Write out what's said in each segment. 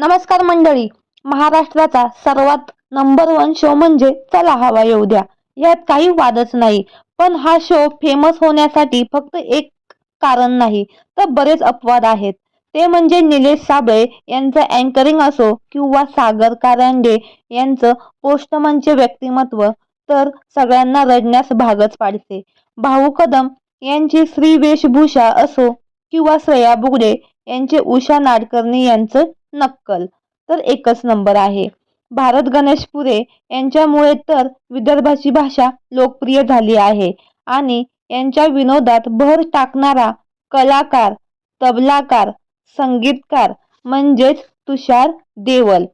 नमस्कार मंडळी. महाराष्ट्राचा सर्वात नंबर वन शो म्हणजे चला हवा येऊ द्या. यात काही वादच नाही. पण हा शो फेमस होण्यासाठी फक्त एक कारण नाही तर बरेच अपवाद आहेत. ते म्हणजे निलेश साबळे यांचं अँकरिंग असो किंवा सागर कारंडे यांचं पोस्टमनचे व्यक्तिमत्व तर सगळ्यांना रडण्यास भागच पाडते. भाऊ कदम यांची श्री वेशभूषा असो किंवा श्रेया बुगडे यांचे उषा नाडकर्णी यांचं नक्कल. तर एकच नंबर आहे. भारत गणेश पुरे यांच्यामुळे तर विदर्भाची भाषा लोकप्रिय झाली आहे आणि यांच्या विनोदात भर टाकणारा कलाकार तबलाकार संगीतकार म्हणजेच तुषार देवल.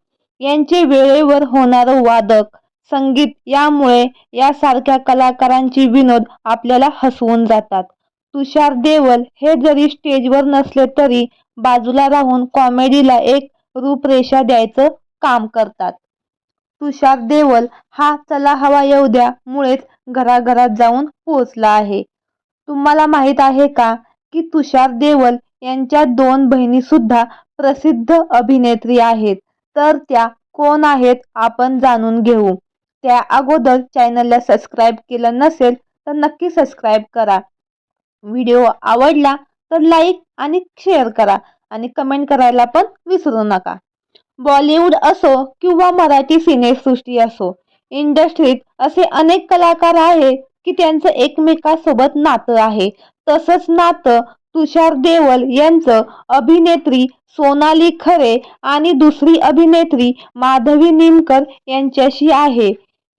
यांचे वेळेवर होणारं वादक संगीत यामुळे यासारख्या कलाकारांची विनोद आपल्याला हसवून जातात. तुषार देवल हे जरी स्टेजवर नसले तरी बाजूला राहून कॉमेडीला एक रूपरेषा द्यायचं काम करतात. तुषार देवल हा चला हवा येऊ द्या मुळेच घराघरात जाऊन पोहोचला आहे. तुम्हाला माहीत आहे का की तुषार देवल यांच्या दोन बहिणी सुद्धा प्रसिद्ध अभिनेत्री आहेत. तर त्या कोण आहेत आपण जाणून घेऊ. त्या अगोदर चॅनलला सबस्क्राईब केलं नसेल तर नक्की सबस्क्राईब करा. व्हिडिओ आवडला तर लाईक आणि शेअर करा आणि कमेंट करायला पण विसरू नका. बॉलिवूड असो किंवा मराठी सिनेसृष्टी असो इंडस्ट्रीत असे अनेक कलाकार आहेत की त्यांचं एकमेकासोबत नातं आहे. तसंच नातं तुषार देवल यांचं अभिनेत्री सोनाली खरे आणि दुसरी अभिनेत्री माधवी निमकर यांच्याशी आहे.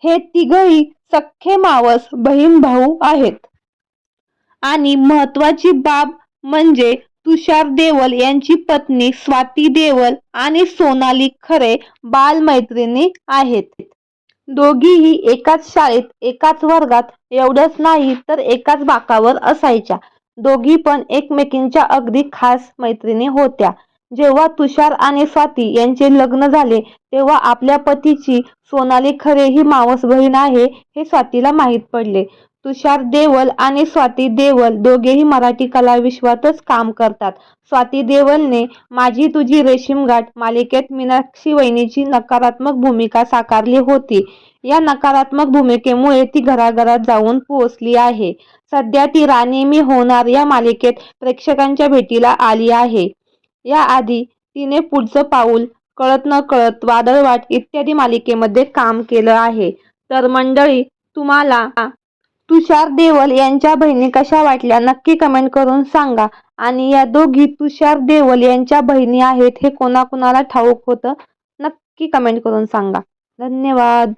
हे तिघही सख्खे मावस बहीण भाऊ आहेत. आणि महत्वाची बाब म्हणजे तुषार देवल यांची पत्नी स्वाती देवल आणि सोनाली खरे बालमैत्रिणी आहेत. दोघीही एकाच शाळेत एकाच वर्गात एवढंच नाही तर एकाच बाकावर असायच्या. दोघी पण एकमेकींच्या अगदी खास मैत्रिणी होत्या. जेव्हा तुषार आणि स्वाती यांचे लग्न झाले तेव्हा आपल्या पतीची सोनाली खरे ही मावस बहीण आहे हे स्वातीला माहीत पडले. तुषार देवल आणि स्वाती देवल दोघेही मराठी कला विश्वातच काम करतात. स्वाती देवलने माझी तुझी रेशीमगाठ मालिकेत मीनाक्षी वहिनीची नकारात्मक भूमिका साकारली होती. या नकारात्मक भूमिकेमुळे ती घराघरात जाऊन पोहोचली आहे. सध्या ती राणी मी होणार या मालिकेत प्रेक्षकांच्या भेटीला आली आहे. याआधी तिने पुढचं पाऊल कळत न कळत वादळवाट इत्यादी मालिकेमध्ये काम केलं आहे. तर मंडळी तुम्हाला तुषार देवल यांच्या बहिणी कशा वाटल्या नक्की कमेंट करून सांगा. आणि या दोघी तुषार देवल यांच्या बहिणी आहेत हे कोणाकोणाला ठाऊक होतं नक्की कमेंट करून सांगा. धन्यवाद.